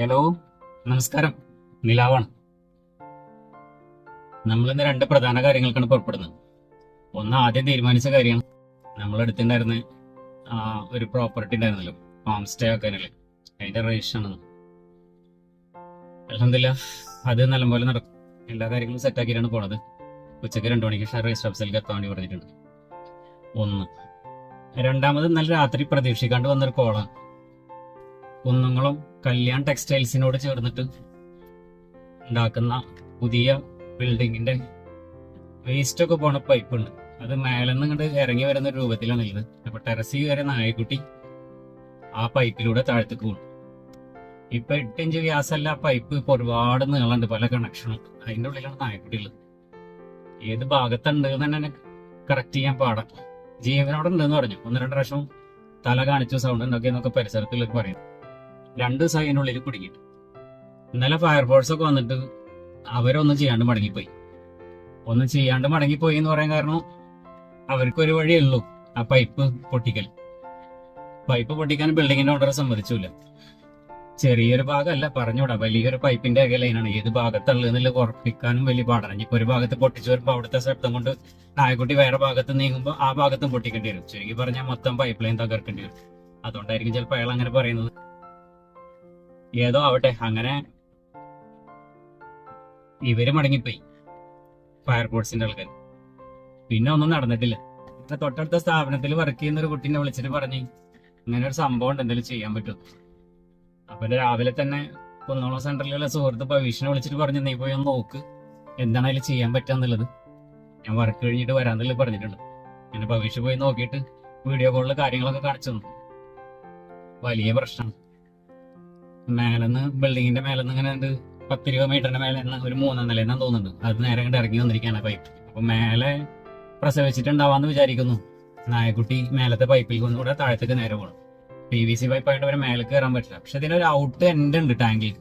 Hello നമസ്കാരം. നിലാവാണ്. നമ്മൾ ഇന്ന് രണ്ട് പ്രധാന കാര്യങ്ങൾക്കാണ് പുറപ്പെടുന്നത്. ഒന്ന് ആദ്യം തീരുമാനിച്ച കാര്യമാണ്. നമ്മളെടുത്തിണ്ടായിരുന്ന ഒരു പ്രോപ്പർട്ടി ഉണ്ടായിരുന്നല്ലോ ഹോം സ്റ്റേ ആക്കാനല്ലേ അതിന്റെ രജിസ്ട്രേഷൻ ആണ്. അലഹമില്ല അത് നല്ലപോലെ നടക്കും. എല്ലാ കാര്യങ്ങളും സെറ്റ് ആക്കിയിട്ടാണ് പോണത്. ഉച്ചയ്ക്ക് രണ്ടു മണിക്ക് ഷെയർ റജിസ്റ്റർ ഓഫീസിലേക്ക് എത്താൻ വേണ്ടി പറഞ്ഞിട്ടുണ്ട്. ഒന്ന് രണ്ടാമത് ഇന്നലെ രാത്രി പ്രതീക്ഷിക്കാണ്ട് വന്നൊരു കോളാണ് കുന്നംകുളം കല്യാൺ ടെക്സ്റ്റൈൽസിനോട് ചേർന്നിട്ട് ഉണ്ടാക്കുന്ന പുതിയ ബിൽഡിങ്ങിന്റെ വേസ്റ്റ് ഒക്കെ പോണ പൈപ്പ് ഉണ്ട്. അത് മേലെന്ന് ഇങ്ങോട്ട് ഇറങ്ങി വരുന്ന രൂപത്തിലാണ് ഇത് അപ്പൊ ടെറസി വരെ നായക്കുട്ടി ആ പൈപ്പിലൂടെ താഴത്തേക്ക് പോകും. ഇപ്പൊ എട്ട് ഇഞ്ച് വ്യാസമല്ല ആ പൈപ്പ് ഇപ്പൊ ഒരുപാട് നീളമുണ്ട് പല കണക്ഷനും അതിന്റെ ഉള്ളിലാണ് നായക്കുട്ടി ഉള്ളത്. ഏത് ഭാഗത്തുണ്ട് എന്ന് തന്നെ കറക്റ്റ് ചെയ്യാൻ പാടാം. ജീവനോടെ ഉണ്ടെന്ന് പറഞ്ഞു. ഒന്ന് രണ്ട് പ്രാവശ്യം തല കാണിച്ചു സൗണ്ട് ഉണ്ടാക്കിയെന്നൊക്കെ പരിസരത്തിൽ പറയും. രണ്ട് ദിവസം അതിനുള്ളിൽ കുടുങ്ങിയിട്ട് ഇന്നലെ ഫയർഫോഴ്സ് ഒക്കെ വന്നിട്ട് അവരൊന്നും ചെയ്യാണ്ട് മടങ്ങിപ്പോയി. ഒന്നും ചെയ്യാണ്ട് മടങ്ങിപ്പോയി എന്ന് പറയാൻ കാരണം അവർക്കൊരു വഴിയേ ഉള്ളൂ. ആ പൈപ്പ് പൊട്ടിക്കൽ. പൈപ്പ് പൊട്ടിക്കാൻ ബിൽഡിങ്ങിന്റെ ഓർഡർ സമ്മതിച്ചില്ല ചെറിയൊരു ഭാഗമല്ല പറഞ്ഞുകൂടാ വലിയൊരു പൈപ്പിന്റെ ഒക്കെ ലൈനാണ് ഏത് ഭാഗത്തുള്ളതെന്നുള്ള ഉറപ്പിക്കാനും വലിയ പാടാണ്. ഇനിയിപ്പോ ഒരു ഭാഗത്ത് പൊട്ടിച്ചു വരുമ്പോ അവിടുത്തെ ശബ്ദം കൊണ്ട് നായക്കുട്ടി വേറെ ഭാഗത്ത് നീങ്ങുമ്പോൾ ആ ഭാഗത്തും പൊട്ടിക്കേണ്ടി വരും. ചുരുക്കി പറഞ്ഞാൽ മൊത്തം പൈപ്പ് ലൈൻ തകർക്കേണ്ടി വരും. അതുകൊണ്ടായിരിക്കും ചിലപ്പോൾ അയാൾ അങ്ങനെ പറയുന്നത്. ഏതോ ആവട്ടെ അങ്ങനെ ഇവർ മടങ്ങിപ്പോയി ഫയർഫോഴ്സിന്റെ ആൾക്കാർ പിന്നെ ഒന്നും നടന്നിട്ടില്ല. പിന്നെ തൊട്ടടുത്ത സ്ഥാപനത്തിൽ വർക്ക് ചെയ്യുന്ന ഒരു കുട്ടീനെ വിളിച്ചിട്ട് പറഞ്ഞു ഇങ്ങനെ ഒരു സംഭവം ഉണ്ട് എന്തെങ്കിലും ചെയ്യാൻ പറ്റും അപ്പൊ രാവിലെ തന്നെ കുന്നോളം സെന്ററിലുള്ള സുഹൃത്ത് ഭവിഷ്യനെ വിളിച്ചിട്ട് പറഞ്ഞു നീ പോയി ഒന്ന് നോക്ക് എന്താണ് അതിൽ ചെയ്യാൻ പറ്റാന്നുള്ളത് ഞാൻ വർക്ക് കഴിഞ്ഞിട്ട് വരാന്നുള്ളത് പറഞ്ഞിട്ടുണ്ട് പിന്നെ ഭവിഷ്യ പോയി നോക്കിയിട്ട് വീഡിയോ കോളിൽ കാര്യങ്ങളൊക്കെ കാണിച്ചു തന്നു. വലിയ പ്രശ്നം മേലെന്ന് ബിൽഡിങ്ങിന്റെ മേലെന്ന് ഇങ്ങനെ ഉണ്ട് പത്തിരുപത് മീറ്ററിന്റെ മേലെ ഒരു മൂന്നാം നിലയെന്നാ തോന്നുന്നുണ്ട്. അത് നേരെ കണ്ട് ഇറങ്ങി വന്നിരിക്കുകയാണ് പൈപ്പ് അപ്പൊ മേലെ പ്രസവിച്ചിട്ടുണ്ടാവാന്ന് വിചാരിക്കുന്നു. നായക്കുട്ടി മേലത്തെ പൈപ്പിൽ കൂടെ താഴത്തേക്ക് നേരെ പോകണം പി വി സി പൈപ്പായിട്ട് വരെ മേലേക്ക് കയറാൻ പറ്റില്ല. പക്ഷെ ഇതിനൊരു ഔട്ട് എൻഡ് ഉണ്ട് ടാങ്കിൽ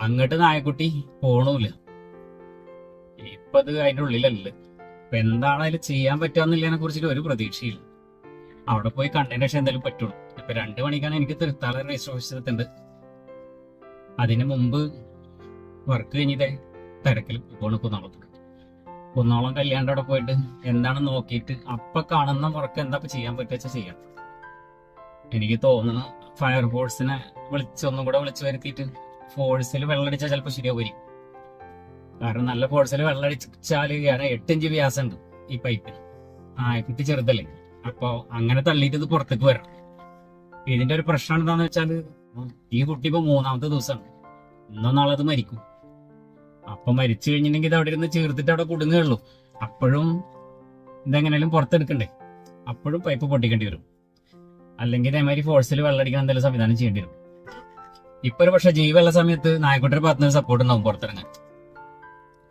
അങ്ങോട്ട് നായക്കുട്ടി പോണൂല ഇപ്പൊ അത് അതിന്റെ ഉള്ളിലല്ല. ഇപ്പൊ എന്താണ് അതിൽ ചെയ്യാൻ പറ്റാന്നുള്ളതിനെ കുറിച്ചിട്ട് ഒരു പ്രതീക്ഷയില്ല. അവിടെ പോയി കണ്ടതിന് ശേഷം എന്തെങ്കിലും പറ്റുള്ളൂ. ഇപ്പൊ രണ്ടു മണിക്കാണ് എനിക്ക് തൃത്താല രജിസ്റ്റർ ഓഫീസിലെത്തുണ്ട് അതിന് മുമ്പ് വർക്ക് കഴിഞ്ഞിട്ട് തിരക്കിൽ പോണ് കുന്നോളത്ത്. കുന്നോളം കല്യാണിന്റെ അവിടെ പോയിട്ട് എന്താണ് നോക്കിയിട്ട് അപ്പൊ കാണുന്ന വർക്ക് എന്താ ചെയ്യാൻ പറ്റുക ചെയ്യാം. എനിക്ക് തോന്നുന്നു ഫയർഫോഴ്സിനെ വിളിച്ച് വിളിച്ചൊന്നും കൂടെ വിളിച്ചു വരുത്തിയിട്ട് ഫോഴ്സിൽ വെള്ളമടിച്ചാൽ ചിലപ്പോൾ ശരിയാവും കാരണം നല്ല ഫോഴ്സിൽ വെള്ളമടിച്ചാൽ കാരണം ഇഞ്ച് വ്യാസമുണ്ട് ഈ പൈപ്പിൽ ആ കുട്ടി ചെറുതല്ലേ. അപ്പൊ അങ്ങനെ തള്ളിയിട്ട് ഇത് പുറത്തേക്ക് വരണം. ഇതിന്റെ ഒരു പ്രശ്നം എന്താന്ന് വെച്ചാൽ ഈ കുട്ടി ഇപ്പൊ മൂന്നാമത്തെ ദിവസമാണ്. ഇന്നോ നാളെ അത് മരിക്കും. അപ്പൊ മരിച്ചു കഴിഞ്ഞിട്ടുണ്ടെങ്കിൽ ഇത് അവിടെ ഇരുന്ന് ചേർത്തിട്ട് അവിടെ കുടുങ്ങേ ഉള്ളൂ. അപ്പോഴും ഇതെങ്ങനെയാലും പുറത്തെടുക്കണ്ടേ? അപ്പോഴും പൈപ്പ് പൊട്ടിക്കേണ്ടി വരും. അല്ലെങ്കിൽ ഇതേമാതിരി ഫോഴ്സിൽ വെള്ളമടിക്കാൻ എന്തെങ്കിലും സംവിധാനം ചെയ്യേണ്ടി വരും. ഇപ്പൊ ഒരു പക്ഷെ ജീവുള്ള സമയത്ത് നായക്കുട്ടിയുടെ ഭാഗത്തുനിന്ന് സപ്പോർട്ട് ഉണ്ടാവും പുറത്തിറങ്ങാൻ.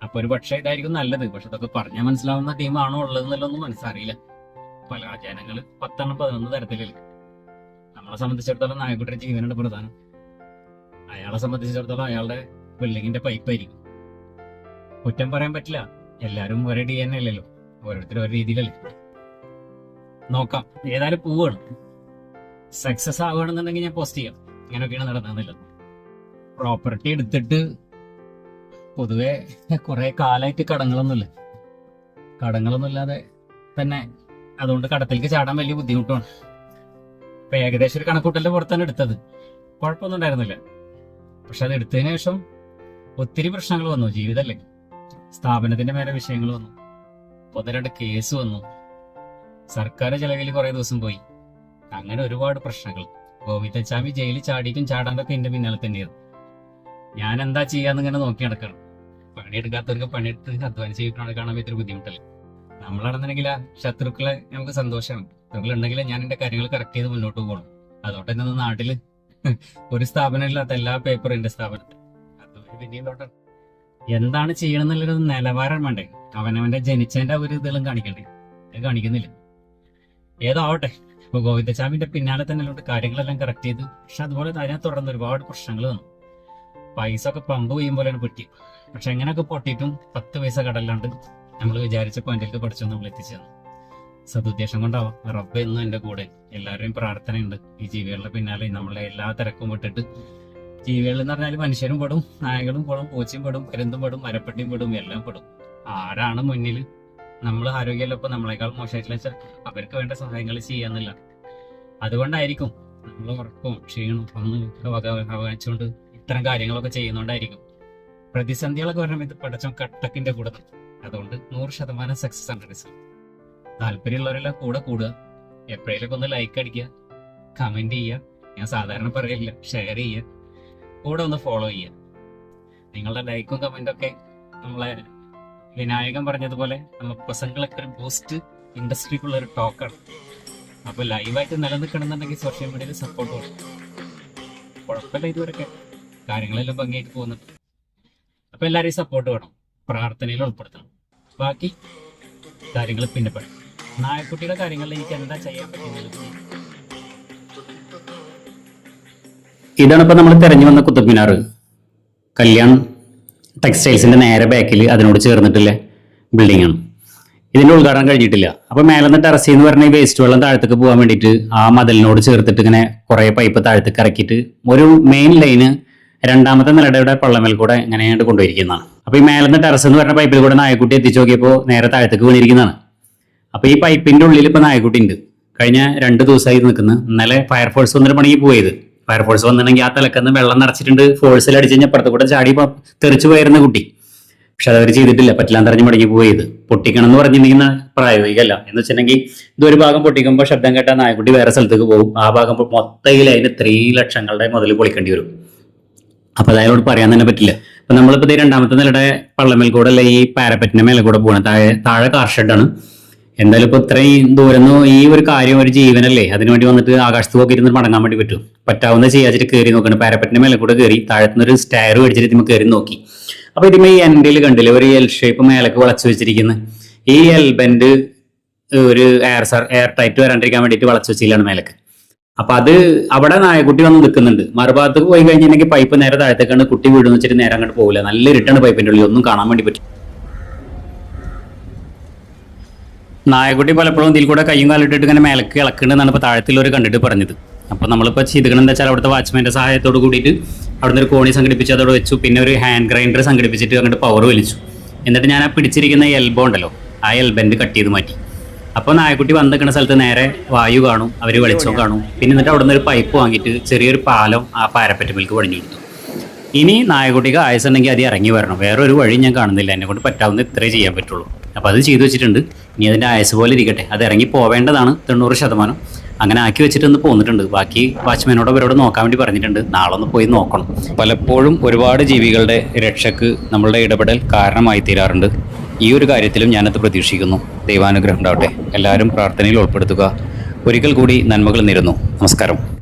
അപ്പൊ ഒരു പക്ഷേ ഇതായിരിക്കും നല്ലത്. പക്ഷെ ഇതൊക്കെ പറഞ്ഞാൽ മനസ്സിലാവുന്ന ടീമാണോ ഉള്ളത് എന്നുള്ളതൊന്നും മനസ്സറിയില്ല. പല ജനങ്ങൾ പത്തെണ്ണം പതിനൊന്ന് തരത്തിലില്ല നമ്മളെ സംബന്ധിച്ചിടത്തോളം നായക്കുട്ടിയുടെ ജീവനാണ് പ്രധാനം. അയാളെ സംബന്ധിച്ചിടത്തോളം അയാളുടെ ബിൽഡിങ്ങിന്റെ പൈപ്പായിരിക്കും കുറ്റം പറയാൻ പറ്റില്ല. എല്ലാവരും ഒരേ ഡി എൻ അല്ലല്ലോ. ഓരോരുത്തരും ഓരോ രീതിയിലല്ലേ. നോക്കാം. ഏതായാലും പോവാണ്. സക്സസ് ആവുകയാണെന്നുണ്ടെങ്കിൽ ഞാൻ പോസ്റ്റ് ചെയ്യാം. ഇങ്ങനെയൊക്കെയാണ് നടന്നതെന്നില്ല. പ്രോപ്പർട്ടി എടുത്തിട്ട് പൊതുവെ കുറെ കാലമായിട്ട് കടങ്ങളൊന്നുമില്ല. കടങ്ങളൊന്നുമില്ലാതെ തന്നെ അതുകൊണ്ട് കടത്തിലേക്ക് ചാടാൻ വലിയ ബുദ്ധിമുട്ടാണ് ഇപ്പൊ ഏകദേശം ഒരു കണക്കൂട്ടലിന്റെ പുറത്താണ് എടുത്തത്. കുഴപ്പമൊന്നും ഉണ്ടായിരുന്നില്ല. പക്ഷെ അത് എടുത്തതിന് ശേഷം ഒത്തിരി പ്രശ്നങ്ങൾ വന്നു. ജീവിതമല്ലേ സ്ഥാപനത്തിന്റെ മേലെ വിഷയങ്ങൾ വന്നു. ഒന്ന് രണ്ട് കേസ് വന്നു. സർക്കാർ ചിലവിൽ കുറെ ദിവസം പോയി. അങ്ങനെ ഒരുപാട് പ്രശ്നങ്ങൾ. ഗോവിന്ദച്ചാമി ജയിലിൽ ചാടിയിട്ടും ചാടാനൊക്കെ എന്റെ പിന്നാലെ തന്നെയായിരുന്നു ഞാൻ എന്താ ചെയ്യാന്ന് ഇങ്ങനെ നോക്കി നടക്കണം. പണിയെടുക്കാത്തവർക്ക് പണിയെടുത്ത് അധ്വാനിച്ച് കാണാൻ പറ്റിയൊരു ബുദ്ധിമുട്ടല്ലേ. നമ്മളാണെന്നുണ്ടെങ്കിൽ ആ ശത്രുക്കളെ നമുക്ക് സന്തോഷമാണ്. ശത്രുക്കളുണ്ടെങ്കിൽ ഞാൻ എന്റെ കാര്യങ്ങൾ കറക്റ്റ് ചെയ്ത് മുന്നോട്ട് പോകണം അതുകൊണ്ട് തന്നെ നാട്ടിൽ ഒരു സ്ഥാപനം ഇല്ലാത്ത എല്ലാ പേപ്പറും എന്റെ സ്ഥാപനത്തിൽ എന്താണ് ചെയ്യണമെന്നുള്ളൊരു നിലവാരം വേണ്ടേ. അവനവന്റെ ജനിച്ചതിന്റെ ഒരു ഇതെല്ലാം കാണിക്കണ്ടേ. അത് കാണിക്കുന്നില്ല. ഏതാവട്ടെ. ഇപ്പൊ ഗോവിന്ദസ്വാമിന്റെ പിന്നാലെ തന്നെ ഉള്ളതുകൊണ്ട് കാര്യങ്ങളെല്ലാം കറക്റ്റ് ചെയ്തു. പക്ഷെ അതുപോലെ അതിനെ തുടർന്ന് ഒരുപാട് പ്രശ്നങ്ങൾ വന്നു. പൈസ ഒക്കെ പമ്പ് ചെയ്യും പോലെയാണ് പൊട്ടി. പക്ഷെ എങ്ങനെയൊക്കെ പൊട്ടിയിട്ടും പത്ത് പൈസ കടല്ലാണ്ട് നമ്മൾ വിചാരിച്ച പോയിന്റിലേക്ക് പഠിച്ചു നമ്മൾ എത്തിച്ചു സതുദ്ദേശം കൊണ്ടാവാം. റബ്ബ് എന്നും എന്റെ കൂടെ. എല്ലാവരുടെയും പ്രാർത്ഥനയുണ്ട്. ഈ ജീവികളുടെ പിന്നാലെ നമ്മളെ എല്ലാ തിരക്കും വിട്ടിട്ട് ജീവികൾ എന്ന് പറഞ്ഞാൽ മനുഷ്യരും പെടും നായകളും പെടും പൂച്ചയും പെടും പരുന്തും പെടും മരപ്പെട്ടിയും പെടും എല്ലാം പെടും. ആരാണ് മുന്നിൽ നമ്മൾ ആരോഗ്യമല്ലപ്പോൾ നമ്മളെക്കാൾ മോശമായിട്ടില്ല അവർക്ക് വേണ്ട സഹായങ്ങൾ ചെയ്യാന്നില്ല. അതുകൊണ്ടായിരിക്കും നമ്മൾ ഉറക്കവും ക്ഷീണവും ഒന്ന് അവഗണിച്ചുകൊണ്ട് ഇത്തരം കാര്യങ്ങളൊക്കെ ചെയ്യുന്നോണ്ടായിരിക്കും. പ്രതിസന്ധികളൊക്കെ വരണം ഇത് പഠിച്ചോ കട്ടക്കിന്റെ കൂടെ അതുകൊണ്ട് നൂറ് ശതമാനം സക്സസ് ആണ് റിസൾട്ട്. താല്പര്യമുള്ളവരെല്ലാം കൂടെ കൂടുക. എപ്പോഴേലൊക്കെ ഒന്ന് ലൈക്ക് അടിക്കുക. കമന്റ് ചെയ്യുക. ഞാൻ സാധാരണ പറയില്ല ഷെയർ ചെയ്യുക. കൂടെ ഒന്ന് ഫോളോ ചെയ്യുക. നിങ്ങളുടെ ലൈക്കും കമന്റും ഒക്കെ നമ്മളെ വിനായകൻ പറഞ്ഞതുപോലെ നമ്മൾ പ്രസംഗങ്ങളൊക്കെ ഒരു ബൂസ്റ്റ് ഇൻഡസ്ട്രിക്കുള്ള ഒരു ടോക്കാണ് അപ്പോൾ ലൈവായിട്ട് നിലനിൽക്കണമെന്നുണ്ടെങ്കിൽ സോഷ്യൽ മീഡിയയിൽ സപ്പോർട്ട് വേണം. കുഴപ്പമില്ല ഇതുവരെയൊക്കെ കാര്യങ്ങളെല്ലാം ഭംഗിയായിട്ട് പോകുന്നുണ്ട്. അപ്പോൾ എല്ലാവരെയും സപ്പോർട്ട് വേണം. പ്രാർത്ഥനയിൽ ഉൾപ്പെടുത്തണം. ബാക്കി കാര്യങ്ങൾ പിന്നെ പറയാം. നായക്കുട്ടിയുടെ കാര്യങ്ങളിൽ എനിക്ക് എന്താ ചെയ്യാൻ പറ്റുന്നത്? ഇതാണ് ഇപ്പൊ നമ്മൾ തെരഞ്ഞു വന്ന കുത്തബ്മിനാർ കല്യാൺ ടെക്സ്റ്റൈൽസിന്റെ നേരെ ബാക്കിൽ അതിനോട് ചേർന്നിട്ടുള്ള ബിൽഡിംഗ് ആണ്. ഇതിന്റെ ഉദ്ഘാടനം കഴിഞ്ഞിട്ടില്ല. അപ്പൊ മേലെന്ന് ടെറസ് എന്ന് പറഞ്ഞാൽ ഈ വേസ്റ്റ് വെള്ളം താഴത്തേക്ക് പോകാൻ വേണ്ടിയിട്ട് ആ മതിലിനോട് ചേർത്തിട്ട് ഇങ്ങനെ കുറേ പൈപ്പ് താഴത്തേക്ക് ഇറക്കിയിട്ട് ഒരു മെയിൻ ലൈന് രണ്ടാമത്തെ നിലയുടെ പള്ളമേൽ കൂടെ ഇങ്ങനെ കൊണ്ടുപോയിരിക്കുന്നതാണ്. അപ്പൊ ഈ മേലെന്ന് ടെറസ് എന്ന് പറഞ്ഞ പൈപ്പിൽ കൂടെ നായക്കുട്ടി എത്തിച്ചു നോക്കിയപ്പോൾ നേരെ താഴത്തേക്ക് വീണിരിക്കുന്നതാണ്. അപ്പൊ ഈ പൈപ്പിന്റെ ഉള്ളിൽ ഇപ്പൊ നായക്കുട്ടി ഉണ്ട് കഴിഞ്ഞ രണ്ട് ദിവസമായി നിൽക്കുന്നു. ഇന്നലെ ഫയർഫോഴ്സ് വന്നിട്ട് പണിക്ക് പോയത്. ഫയർഫോഴ്സ് വന്നിട്ടുണ്ടെങ്കിൽ ആ തലക്കന്ന് വെള്ളം നിറച്ചിട്ടുണ്ട്. ഫോഴ്സിൽ അടിച്ച് കഴിഞ്ഞാൽ പുറത്ത് കൂടെ ചാടി തെറിച്ചു പോയിരുന്ന കുട്ടി. പക്ഷെ അതവർ ചെയ്തിട്ടില്ല. പറ്റില്ലാന്തറിഞ്ഞ് മടങ്ങി പോയത്. പൊട്ടിക്കണം എന്ന് പറഞ്ഞിട്ടുണ്ടെങ്കിൽ പ്രായോഗികമല്ല. എന്ന് വെച്ചിട്ടുണ്ടെങ്കിൽ ഇതൊരു ഭാഗം പൊട്ടിക്കുമ്പോൾ ശബ്ദം കേട്ടാൽ നായക്കുട്ടി വേറെ സ്ഥലത്തേക്ക് പോകും. ആ ഭാഗം മൊത്തയിൽ അതിന് ഇത്രയും ലക്ഷങ്ങളുടെ മുതൽ പൊളിക്കേണ്ടി വരും. അപ്പൊ അത് അയാളോട് പറയാൻ തന്നെ പറ്റില്ല. അപ്പൊ നമ്മളിപ്പോ രണ്ടാമത്തെ നിലയുടെ പള്ളമേൽ കൂടെ അല്ലെ ഈ പാരപ്പറ്റിന്റെ മേലെ കൂടെ പോകണം താഴെ താഴെ കാർ ഷെഡാണ് എന്തായാലും ഇപ്പൊ ഇത്രയും ദൂരം ഈ ഒരു കാര്യം ഒരു ജീവനല്ലേ? അതിനു വേണ്ടി വന്നിട്ട് ആകാശത്ത് പോക്കി ഇരുന്ന് മടങ്ങാൻ വേണ്ടി പറ്റും. പറ്റാവുന്ന ചെയ്യാച്ചിട്ട് കയറി നോക്കണം. പാരപ്പറ്റിന്റെ മേലെ കൂടെ കയറി താഴത്തുനിന്ന് ഒരു സ്റ്റയർ മേടിച്ചിട്ട് ഇതിമ കയറി നോക്കി. അപ്പോൾ ഇതിമ്മ ഈ എൻഡിൽ കണ്ടില്ലേ? ഒരു എൽ ഷേപ്പ് മേലേക്ക് വളച്ചു വെച്ചിരിക്കുന്നത് ഈ എൽ ബെൻഡ് ഒരു എയർ സർ എയർ ടൈറ്റ് വരാണ്ടിരിക്കാൻ വേണ്ടിയിട്ട് വളച്ചു വെച്ചില്ലാണ് മേലേക്ക്. അപ്പൊ അത് അവിടെ നായക്കുട്ടി വന്ന് നിൽക്കുന്നുണ്ട്. മറുഭാഗത്ത് പോയി കഴിഞ്ഞിട്ടുണ്ടെങ്കിൽ പൈപ്പ് നേരെ താഴത്തേക്കാണ് കുട്ടി വീടുന്ന് വെച്ചിട്ട് നേരെ അങ്ങോട്ട് പോകില്ല നല്ല ഇരുട്ടാണ് പൈപ്പിന്റെ ഉള്ളിൽ. ഒന്നും കാണാൻ വേണ്ടി പറ്റും നായക്കുട്ടി പലപ്പോഴും ഇതിൽ കൂടെ കയ്യും കാലിട്ടിട്ട് ഇങ്ങനെ മേലക്ക് ഇളക്കുന്നുണ്ടെന്നാണ് ഇപ്പോൾ താഴത്തുള്ളവർ കണ്ടിട്ട് പറഞ്ഞത്. അപ്പോൾ നമ്മളിപ്പോൾ ചെയ്തിക്കണം എന്താ വെച്ചാൽ അവിടുത്തെ വാച്ച്മാന്റെ സഹായത്തോട് കൂടിയിട്ട് അവിടുന്ന് ഒരു കോണി സംഘടിപ്പിച്ച് അതോട് വെച്ചു. പിന്നെ ഒരു ഹാൻഡ് ഗ്രൈൻഡർ സംഘടിപ്പിച്ചിട്ട് അങ്ങോട്ട് പവർ വലിച്ചു. എന്നിട്ട് ഞാൻ ആ പിടിച്ചിരിക്കുന്ന എൽബോ ഉണ്ടല്ലോ ആ എൽബൻഡ് കട്ട് ചെയ്ത് മാറ്റി. അപ്പോൾ നായക്കുട്ടി വന്ന് നിൽക്കുന്ന സ്ഥലത്ത് നേരെ വായു കാണും അവർ വെളിച്ചം കാണും. പിന്നെ എന്നിട്ട് അവിടുന്ന് ഒരു പൈപ്പ് വാങ്ങിയിട്ട് ചെറിയൊരു പാലം ആ പാരപ്പറ്റമിൽക്ക് പണിഞ്ഞു കൊടുത്തു ഇനി നായക്കുട്ടിക്ക് ആയുസുണ്ടെങ്കിൽ അത് ഇറങ്ങി വരണം. വേറൊരു വഴി ഞാൻ കാണുന്നില്ല. എന്നെ കൊണ്ട് പറ്റാവുന്ന ഇത്രേ ചെയ്യാൻ പറ്റുള്ളൂ. അപ്പോൾ അത് ചെയ്തു വെച്ചിട്ടുണ്ട്. ഇനി അതിന്റെ ആയസ് പോലെ ഇരിക്കട്ടെ. അത് ഇറങ്ങി പോവേണ്ടതാണ് തൊണ്ണൂറ് ശതമാനം. അങ്ങനെ ആക്കി വെച്ചിട്ട് ഒന്ന് പോന്നിട്ടുണ്ട്. ബാക്കി വാച്ച്മാനോട് അവരോട് നോക്കാൻ വേണ്ടി പറഞ്ഞിട്ടുണ്ട്. നാളെ ഒന്ന് പോയി നോക്കണം. പലപ്പോഴും ഒരുപാട് ജീവികളുടെ രക്ഷക്ക് നമ്മളുടെ ഇടപെടൽ കാരണമായി തീരാറുണ്ട്. ഈ ഒരു കാര്യത്തിലും ഞാനത് പ്രതീക്ഷിക്കുന്നു. ദൈവാനുഗ്രഹം ഉണ്ടാവട്ടെ. എല്ലാവരും പ്രാർത്ഥനയിൽ ഉൾപ്പെടുത്തുക. ഒരിക്കൽ കൂടി നന്മകൾ നേരുന്നു. നമസ്കാരം.